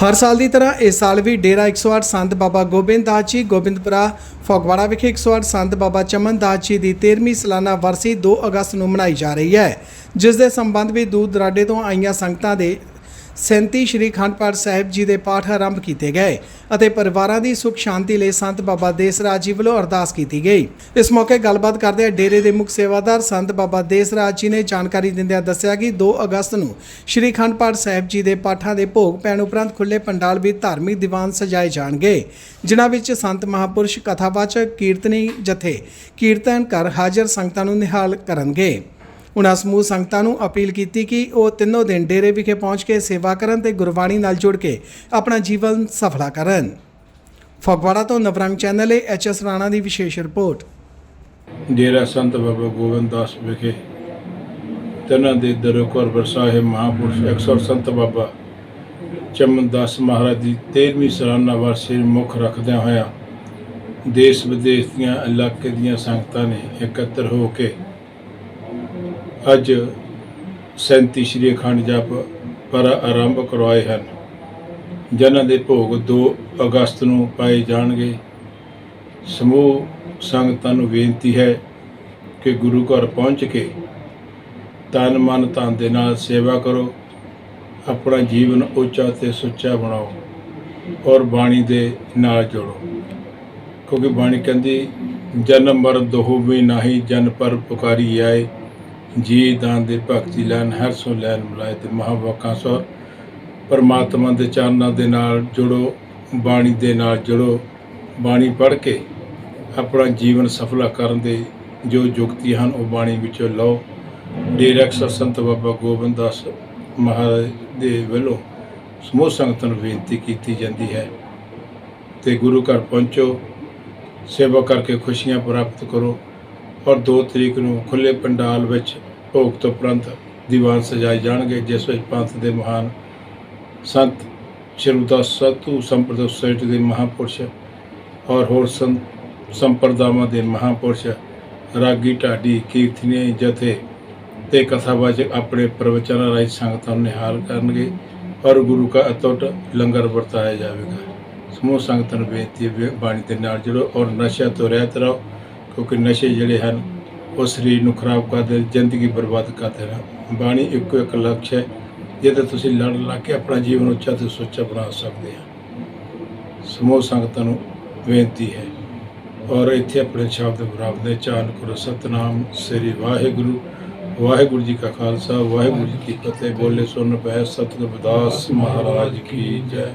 ਹਰ ਸਾਲ ਦੀ ਤਰ੍ਹਾਂ ਇਸ ਸਾਲ ਵੀ ਡੇਰਾ 108 ਸੰਤ ਬਾਬਾ ਗੋਬਿੰਦ ਦਾਸ ਜੀ, ਗੋਬਿੰਦਪੁਰਾ, ਫਗਵਾੜਾ ਵਿਖੇ 108 ਸੰਤ ਬਾਬਾ ਚਮਨ ਦਾਸ ਜੀ ਦੀ 13ਵੀਂ ਸਾਲਾਨਾ ਵਰਸੀ 2 ਅਗਸਤ ਨੂੰ ਮਨਾਈ ਜਾ ਰਹੀ ਹੈ, ਜਿਸ ਦੇ ਸੰਬੰਧ ਵਿੱਚ ਦੂਰ ਦਰਾਡੇ ਤੋਂ ਆਈਆਂ ਸੰਗਤਾਂ ਦੇ 37 ਸ਼੍ਰੀ ਅਖੰਡ ਪਾਠ ਸਾਹਿਬ ਜੀ ਦੇ ਪਾਠ ਆਰੰਭ ਕੀਤੇ ਗਏ ਅਤੇ ਪਰਿਵਾਰਾਂ ਦੀ ਸੁਖ ਸ਼ਾਂਤੀ ਲਈ ਸੰਤ ਬਾਬਾ ਦੇਸ ਰਾਜ ਜੀ ਵੱਲੋਂ ਅਰਦਾਸ ਕੀਤੀ ਗਈ। ਇਸ ਮੌਕੇ ਗੱਲਬਾਤ ਕਰਦੇ ਡੇਰੇ ਦੇ ਮੁੱਖ ਸੇਵਾਦਾਰ ਸੰਤ ਬਾਬਾ ਦੇਸ ਰਾਜ ਜੀ ਨੇ ਜਾਣਕਾਰੀ ਦਿੰਦਿਆਂ ਦੱਸਿਆ ਕਿ 2 ਅਗਸਤ ਨੂੰ ਸ਼੍ਰੀ ਅਖੰਡ ਪਾਠ ਸਾਹਿਬ ਜੀ ਦੇ ਪਾਠਾਂ ਦੇ ਭੋਗ ਪੈਣ ਉਪਰੰਤ ਖੁੱਲੇ ਪੰਡਾਲ ਵਿੱਚ ਧਾਰਮਿਕ ਦੀਵਾਨ ਸਜਾਏ ਜਾਣਗੇ, ਜਿਨ੍ਹਾਂ ਵਿੱਚ ਸੰਤ ਮਹਾਪੁਰਸ਼ ਕਥਾਵਾਚਕ, ਕੀਰਤਨੀ ਜਥੇ, ਕੀਰਤਨ ਕਰ ਹਾਜ਼ਰ ਸੰਗਤਾਂ ਨੂੰ ਨਿਹਾਲ ਕਰਨਗੇ। ਉਨ੍ਹਾਂ ਸਮੂਹ ਸੰਗਤਾਂ ਨੂੰ ਅਪੀਲ ਕੀਤੀ ਕਿ ਉਹ ਤਿੰਨੋਂ ਦਿਨ ਡੇਰੇ ਵਿਖੇ ਪਹੁੰਚ ਕੇ ਸੇਵਾ ਕਰਨ ਤੇ ਗੁਰਬਾਣੀ ਨਾਲ ਜੁੜ ਕੇ ਆਪਣਾ ਜੀਵਨ ਸਫਲਾ ਕਰਨ। ਫਗਵਾੜਾ ਤੋਂ ਨਵਰੰਗ ਚੈਨਲ ਲਈ ਐਚਐਸ ਰਾਣਾ ਦੀ ਵਿਸ਼ੇਸ਼ ਰਿਪੋਰਟ। ਡੇਰਾ ਸੰਤ ਬਾਬਾ ਗੋਬਿੰਦ ਦਾਸ ਵਿਖੇ ਤਨਾਂ ਦੇ ਦਰੋਕਰ ਸਾਹਿਬ ਮਹਾਪੁਰਸ਼ ਅਕਸਰ ਸੰਤ ਬਾਬਾ ਚਮਨ ਦਾਸ ਮਹਾਰਾਜ ਦੀ 13ਵੀਂ ਸਾਲਾਨਾ ਵਰਸੀ ਮੁੱਖ ਰੱਖਦਿਆਂ ਹੋਇਆ ਦੇਸ਼ ਵਿਦੇਸ਼ ਦੀਆਂ ਇਲਾਕੇ ਦੀਆਂ ਸੰਗਤਾਂ ਨੇ ਇਕੱਤਰ ਹੋ ਕੇ ਅੱਜ 37 ਸ਼੍ਰੀ ਅਖੰਡ ਜਪ ਪਰ ਆਰੰਭ ਕਰਵਾਏ ਹਨ। ਜਿਨ੍ਹਾਂ ਦੇ ਭੋਗ 2 ਅਗਸਤ ਨੂੰ ਪਾਏ ਜਾਣਗੇ। ਸਮੂਹ ਸੰਗਤਾਂ ਨੂੰ ਬੇਨਤੀ ਹੈ ਕਿ ਗੁਰੂ ਘਰ ਪਹੁੰਚ ਕੇ ਤਨ ਮਨ ਧਨ ਦੇ ਨਾਲ ਸੇਵਾ ਕਰੋ, ਆਪਣਾ ਜੀਵਨ ਉੱਚਾ ਤੇ ਸੁੱਚਾ ਬਣਾਓ ਔਰ ਬਾਣੀ ਦੇ ਨਾਲ ਜੋੜੋ। ਕਿਉਂਕਿ ਬਾਣੀ ਕਹਿੰਦੀ, ਜਨਮ ਮਰਨ ਦੋਹੂ ਵੀ ਨਹੀਂ, ਜਨ ਪਰ ਪੁਕਾਰੀ ਆਏ ਜੀ ਦਾਨ ਦੇ ਭਗਤੀ ਲੈਣ, ਹਰ ਸੋ ਲੈਣ ਮਿਲਾਏ ਤੇ ਮਹਾਵਾਕਾਂ ਸੋ ਪਰਮਾਤਮਾ ਦੇ ਚਰਨਾਂ ਦੇ ਨਾਲ ਜੁੜੋ, ਬਾਣੀ ਦੇ ਨਾਲ ਜੁੜੋ, ਬਾਣੀ ਪੜ੍ਹ ਕੇ ਆਪਣਾ ਜੀਵਨ ਸਫਲਾ ਕਰਨ ਦੇ ਜੋ ਯੁਕਤੀ ਹਨ, ਉਹ ਬਾਣੀ ਵਿੱਚੋਂ ਲਓ। ਡਾਇਰੈਕਟਰ ਸੰਤ ਬਾਬਾ ਗੋਬਿੰਦ ਦਾਸ ਮਹਾਰਾਜ ਦੇ ਵੱਲੋਂ ਸਮੂਹ ਸੰਗਤਾਂ ਨੂੰ ਬੇਨਤੀ ਕੀਤੀ ਜਾਂਦੀ ਹੈ ਤੇ ਗੁਰੂ ਘਰ ਪਹੁੰਚੋ, ਸੇਵਾ ਕਰਕੇ ਖੁਸ਼ੀਆਂ ਪ੍ਰਾਪਤ ਕਰੋ। ਔਰ 2 ਤਰੀਕ ਨੂੰ ਖੁੱਲੇ ਪੰਡਾਲ ਵਿੱਚ ਭੋਗ ਤੋਂ ਉਪਰੰਤ ਦੀਵਾਨ ਸਜਾਏ ਜਾਣਗੇ, ਜਿਸ ਵਿੱਚ ਪੰਥ ਦੇ ਮਹਾਨ ਸੰਤ ਸ਼੍ਰੀਮਤੀ ਸਤੂ ਸੰਪਰਦਾ ਸੁਸਾਇਟੀ ਦੇ ਮਹਾਪੁਰਸ਼ ਔਰ ਹੋਰ ਸੰਤ ਸੰਪਰਦਾਵਾਂ ਦੇ ਮਹਾਪੁਰਸ਼ ਰਾਗੀ, ਢਾਡੀ, ਕੀਰਤਨੀ, ਜਥੇ ਤੇ ਕਥਾਵਾਚਕ ਆਪਣੇ ਪ੍ਰਵਚਨਾਂ ਰਾਹੀਂ ਸੰਗਤਾਂ ਨੂੰ ਨਿਹਾਲ ਕਰਨਗੇ ਔਰ ਗੁਰੂ ਕਾ ਅਤੁੱਟ ਲੰਗਰ ਵਰਤਾਇਆ ਜਾਵੇਗਾ। ਸਮੂਹ ਸੰਗਤਾਂ ਨੂੰ ਬੇਨਤੀ ਹੈ, ਬਾਣੀ ਦੇ ਨਾਲ ਜੁੜੋ ਔਰ ਨਸ਼ਾ ਤੋਂ ਰਹਿਤ ਰਹੋ। ਕਿਉਂਕਿ ਨਸ਼ੇ ਜਿਹੜੇ ਹਨ, ਉਹ ਸਰੀਰ ਨੂੰ ਖਰਾਬ ਕਰਦੇ ਜ਼ਿੰਦਗੀ ਬਰਬਾਦ ਕਰਦੇ ਹਨ ਬਾਣੀ ਇੱਕੋ ਇੱਕ ਲਕਸ਼ ਹੈ, ਜਿਹਦੇ ਤੁਸੀਂ ਲੜ ਲਾ ਕੇ ਆਪਣਾ ਜੀਵਨ ਉੱਚਾ ਤੇ ਸੁੱਚਾ ਬਣਾ ਸਕਦੇ ਆ ਸਮੂਹ ਸੰਗਤਾਂ ਨੂੰ ਬੇਨਤੀ ਹੈ, ਔਰ ਇੱਥੇ ਆਪਣੇ ਸ਼ਬਦ ਬਰਾਬਰ ਚਾਨ ਕਰੋ ਸਤਨਾਮ, ਸ੍ਰੀ ਵਾਹਿਗੁਰੂ ਵਾਹਿਗੁਰੂ ਜੀ ਕਾ ਖਾਲਸਾ, ਵਾਹਿਗੁਰੂ ਜੀ ਕੀ ਫਤਿਹ, ਬੋਲੇ ਸੁਣ ਪੈ ਸਤਿਗੁਰ ਵਿਦਾਸ ਮਹਾਰਾਜ ਕੀ ਜੈ।